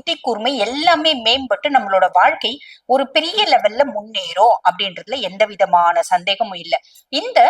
புத்தி கூர்மை எல்லாமே மேம்பட்டு நம்மளோட வாழ்க்கை ஒரு பெரிய லெவல்ல முன்னேறும் அப்படின்றதுல எந்த விதமான சந்தேகமும் இல்லை. இந்த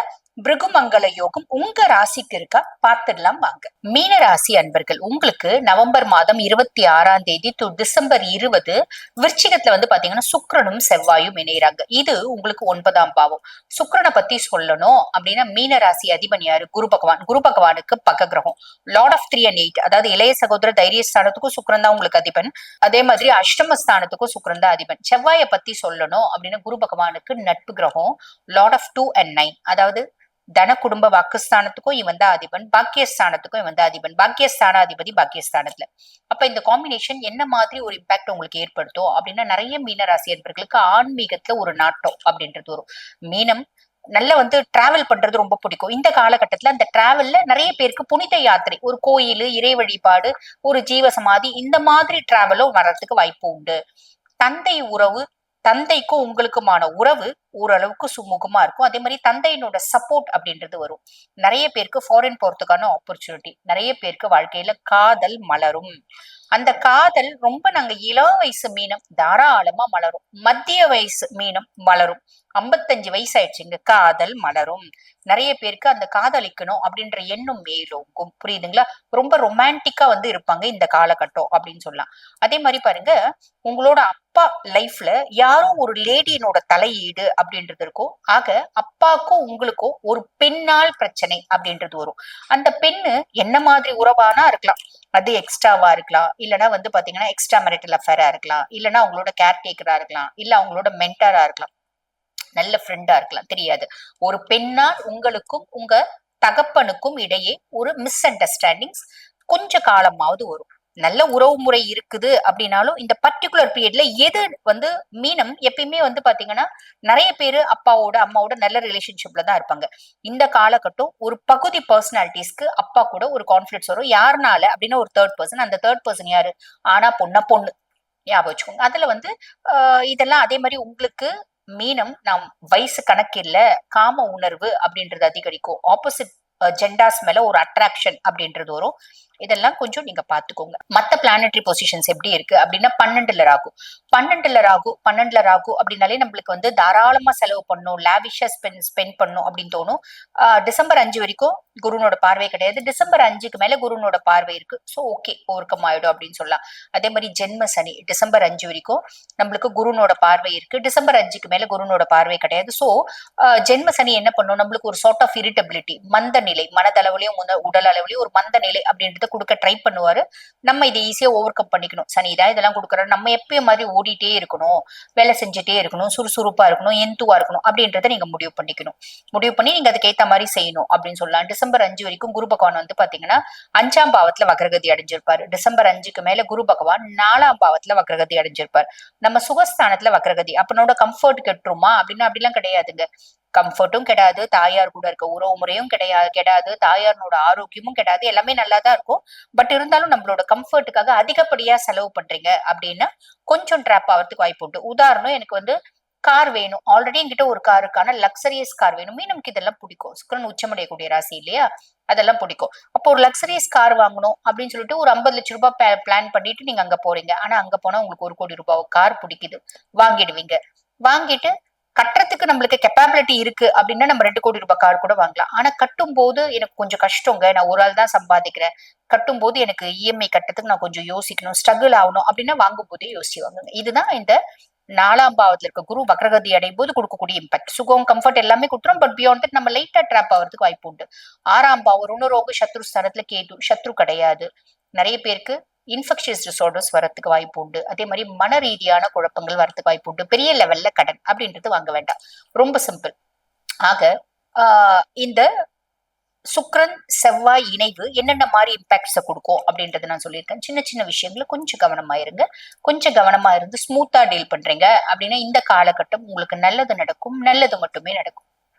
பிருகுமங்கல யோகம் உங்க ராசிக்கு இருக்கா? பார்த்துடலாம் வாங்க. மீன ராசி அன்பர்கள் உங்களுக்கு நவம்பர் மாதம் இருபத்தி ஆறாம் தேதி டு டிசம்பர் இருபது விருச்சிகத்துல வந்து பாத்தீங்கன்னா சுக்கிரனும் செவ்வாயும் இணைகிறாங்க இது உங்களுக்கு ஒன்பதாம் பாவம். சுக்கரனை பத்தி சொல்லணும் அப்படின்னா மீன ராசி அதிபன் யாரு? குரு பகவான். குரு பகவானுக்கு பக்க கிரகம். Lord of three and eight அதாவது இளைய சகோதர தைரிய ஸ்தானத்துக்கும் சுக்கரன் தான் உங்களுக்கு அதிபன். அதிபன் அதே மாதிரி அஷ்டமஸ்தானத்துக்கும் சுக்கரன் தான் அதிபன். செவ்வாயை பத்தி சொல்லணும் அப்படின்னா குரு பகவானுக்கு நட்பு கிரகம் lord of two and nine அதாவது தன குடும்ப வாக்குஸ்தானத்துக்கும் இவன் தான் அதிபன் பாக்கியஸ்தானத்துக்கும் இவன் தான் அதிபன். பாக்கியஸ்தானாதிபதி பாக்கியஸ்தானத்துல. அப்ப இந்த காம்பினேஷன் என்ன மாதிரி ஒரு இம்பாக்ட் உங்களுக்கு ஏற்படுத்தும் அப்படின்னா நிறைய மீனராசி என்பர்களுக்கு ஆன்மீகத்துல ஒரு நாட்டம் அப்படின்றது வரும். மீனம் நல்ல வந்து டிராவல் பண்றது ரொம்ப பிடிக்கும். இந்த காலகட்டத்துல அந்த டிராவல்ல நிறைய பேருக்கு புனித யாத்திரை ஒரு கோயில் இறை வழிபாடு ஒரு ஜீவ சமாதி இந்த மாதிரி டிராவலும் வர்றதுக்கு வாய்ப்பு உண்டு. தந்தை உறவு தந்தைக்கும் உங்களுக்குமான உறவு ஓரளவுக்கு சுமூகமா இருக்கும். அதே மாதிரி தந்தையினோட சப்போர்ட் அப்படின்றது வரும். நிறைய பேருக்கு ஃபாரின் போறதுக்கான ஆப்பர்ச்சுனிட்டி நிறைய பேருக்கு வாழ்க்கையில காதல் மலரும். அந்த காதல் ரொம்ப நாங்க இளம் வயசு மீனம் தாராளமா மலரும். மத்திய வயசு மீனம் மலரும். ஐம்பத்தஞ்சு வயசு ஆயிடுச்சுங்க காதல் மலரும். நிறைய பேருக்கு அந்த காதலிக்கணும் அப்படின்ற எண்ணம் மேலோங்கும். புரியுதுங்களா? ரொம்ப ரொமான்டிக்கா வந்து இருப்பாங்க இந்த காலகட்டம் அப்படின்னு சொல்லலாம். அதே மாதிரி பாருங்க உங்களோட அப்பா லைஃப்ல யாரும் ஒரு லேடியினோட தலையீடு அப்படின்றது இருக்கும். ஆக அப்பாக்கும் உங்களுக்கும் ஒரு பெண்ணால் பிரச்சனை அப்படின்றது வரும். அந்த பெண்ணு என்ன மாதிரி உறவானா இருக்கலாம். அது எக்ஸ்ட்ராவா இருக்கலாம். இல்லைன்னா வந்து பாத்தீங்கன்னா எக்ஸ்ட்ரா மெரிட்டல் அஃபேரா இருக்கலாம். இல்லைன்னா அவங்களோட கேர் டேக்கரா இருக்கலாம். இல்ல அவங்களோட மென்டரா இருக்கலாம். நல்ல ஃப்ரெண்டா இருக்கலாம். தெரியாது. ஒரு பெண்ணால் உங்களுக்கும் உங்க தகப்பனுக்கும் இடையே ஒரு மிஸ் அண்டர்ஸ்டாண்டிங்ஸ் கொஞ்ச காலமாவது வரும். நல்ல உறவு முறை இருக்குது அப்படின்னாலும் இந்த பர்டிகுலர் பீரியட்ல எது வந்து மீனம் எப்பயுமே வந்து பாத்தீங்கன்னா நிறைய பேர் அப்பாவோட அம்மாவோட நல்ல ரிலேஷன்ஷிப்ல தான் இருப்பாங்க. இந்த காலகட்டம் ஒரு பகுதி பர்சனாலிட்டிஸ்க்கு அப்பா கூட ஒரு கான்ஃபிளிக்ஸ் வரும். யாருனால அப்படின்னா ஒரு தேர்ட் பர்சன் அந்த தேர்ட் பர்சன் யாரு? ஆனா பொண்ணா பொண்ணு. ஞாபகம் வச்சுக்கோங்க. அதுல வந்து ஆஹ் இதெல்லாம் அதே மாதிரி உங்களுக்கு மீனம் நாம் வயசு கணக்கு இல்ல காம உணர்வு அப்படின்றது அதிகரிக்கும். ஆப்போசிட் ஜெண்டாஸ் மேல ஒரு அட்ராக்ஷன் அப்படின்றது வரும். இதெல்லாம் கொஞ்சம் நீங்க பாத்துக்கோங்க. மத்த பிளானட்டரி பொசிஷன்ஸ் எப்படி இருக்கு? அப்படின்னா பன்னெண்டுல ராகு. பன்னெண்டுல ராகு பன்னெண்டுல ராகு அப்படின்னாலே நம்மளுக்கு வந்து தாராளமா செலவு பண்ணும் லேவிஷா ஸ்பெண்ட் ஸ்பெண்ட் பண்ணும் அப்படின்னு தோணும். டிசம்பர் அஞ்சு வரைக்கும் குருனோட பார்வை கிடையாது. டிசம்பர் அஞ்சுக்கு மேல குருனோட பார்வை இருக்கு. ஸோ ஓகே ஓர்க்கம் ஆயிடும் அப்படின்னு சொல்லலாம். அதே மாதிரி ஜென்ம சனி டிசம்பர் அஞ்சு வரைக்கும் நம்மளுக்கு குருனோட பார்வை இருக்கு. டிசம்பர் அஞ்சுக்கு மேல குருனோட பார்வை கிடையாது. ஸோ ஜென்ம சனி என்ன பண்ணும்? நம்மளுக்கு ஒரு சார்ட் ஆஃப் இரிட்டபிலிட்டி மந்த நிலை மனதளவுலயும் உடல் அளவுலயும் ஒரு மந்த நிலை அப்படின்றது கொடுக்க ட்ரை பண்ணுவாரு. நம்ம இதை ஈஸியா ஓவர் கம் பண்ணிக்கணும். சனி இதெல்லாம் கொடுக்குறாரு நம்ம எப்பயும் மாதிரி ஓடிட்டே இருக்கணும். வேலை செஞ்சுட்டே இருக்கணும். சுறுசுறுப்பா இருக்கணும். எந்துவா இருக்கணும். அப்படின்றத நீங்க முடிவு பண்ணிக்கணும். முடிவு பண்ணி நீங்க அதுக்கு ஏத்த மாதிரி செய்யணும் அப்படின்னு சொல்லலாம். டிசம்பர் அஞ்சு வரைக்கும் குரு பகவான் வந்து பாத்தீங்கன்னா அஞ்சாம் பாவத்துல வக்ரகதி அடைஞ்சிருப்பாரு. டிசம்பர் அஞ்சுக்கு மேல குரு பகவான் நாலாம் பாவத்துல வக்ரகதி அடைஞ்சிருப்பார். நம்ம சுகஸ்தானத்துல வக்ரகதி. அப்பனோட கம்ஃபர்ட் கெட்டுருமா? அப்படின்னா அப்படிலாம் கிடையாதுங்க. கம்ஃபர்ட்டும் கிடையாது தாயார் கூட இருக்க உறவு முறையும் கிடையாது கிடையாது தாயாரோட ஆரோக்கியமும் கிடையாது எல்லாமே நல்லா தான் இருக்கும். பட் இருந்தாலும் நம்மளோட கம்ஃபர்ட்டுக்காக அதிகப்படியா செலவு பண்றீங்க அப்படின்னா கொஞ்சம் ட்ராப் ஆகிறதுக்கு வாய்ப்பு உண்டு. உதாரணம் எனக்கு வந்து கார் வேணும். ஆல்ரெடி என்கிட்ட ஒரு காருக்கான லக்ஸரியஸ் கார் வேணுமே. நமக்கு இதெல்லாம் பிடிக்கும். சுக்கரன் உச்சமடையக்கூடிய ராசி இல்லையா? அதெல்லாம் பிடிக்கும். அப்போ ஒரு லக்ஸரியஸ் கார் வாங்கணும் அப்படின்னு சொல்லிட்டு ஒரு ஐம்பது லட்ச ரூபாய் பிளான் பண்ணிட்டு நீங்க அங்க போறீங்க. ஆனா அங்க போனா உங்களுக்கு ஒரு கோடி ரூபாய் கார் பிடிக்குது. வாங்கிடுவீங்க. வாங்கிட்டு கட்டுறதுக்கு நம்மளுக்கு கெப்பாபிலிட்டி இருக்கு அப்படின்னா நம்ம ரெண்டு கோடி ரூபாய் கார் கூட வாங்கலாம். ஆனா கட்டும் போது எனக்கு கொஞ்சம் கஷ்டங்க. நான் ஒரு ஆள் தான் சம்பாதிக்கிறேன். கட்டும் போது எனக்கு இஎம்ஐ கட்டுறதுக்கு நான் கொஞ்சம் யோசிக்கணும். ஸ்ட்ரகிள் ஆகணும் அப்படின்னா வாங்கும் போதே யோசிச்சு வாங்குங்க. இதுதான் இந்த நாலாம் பாவத்துல இருக்க குரு வக்ரகதி அடையும் போது கொடுக்கக்கூடிய இம்பாக்ட் சுகம் கம்ஃபர்ட் எல்லாமே கொடுத்துரும். பட் பியாண்ட் தட் நம்ம லைட்டா ட்ராப் ஆகிறதுக்கு வாய்ப்பு உண்டு. ஆறாம் பாவம் ருணரோக சத்ரு ஸ்தானத்துல கேது சத்ரு கிடையாது. நிறைய பேருக்கு இன்ஃபெக்ஷியஸ் டிசார்டர்ஸ் வரத்துக்கு வாய்ப்பு உண்டு. அதே மாதிரி மன ரீதியான குழப்பங்கள் வரத்துக்கு வாய்ப்பு உண்டு. பெரிய லெவல்ல கடன் அப்படின்றது வாங்க வேண்டாம். ரொம்ப சிம்பிள் ஆக ஆஹ் இந்த சுக்ரன் செவ்வாய் இணைவு என்னென்ன மாதிரி இம்பாக்ட்ஸை கொடுக்கும் அப்படின்றத நான் சொல்லியிருக்கேன். சின்ன சின்ன விஷயங்கள கொஞ்சம் கவனமா இருங்க. கொஞ்சம் கவனமா இருந்து ஸ்மூத்தா டீல் பண்றீங்க அப்படின்னா இந்த காலகட்டம் உங்களுக்கு நல்லது நடக்கும் நல்லது மட்டுமே நடக்கும்.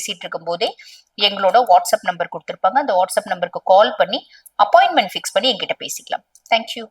பேசிட்டு இருக்கும் போதே எங்களோட வாட்ஸ்அப் நம்பர் கொடுத்துருப்பாங்க. அந்த வாட்ஸ்அப் நம்பருக்கு கால் பண்ணி அப்பாயின்மெண்ட் ஃபிக்ஸ் பண்ணி என்கிட்ட பேசிக்கலாம். தேங்க்யூ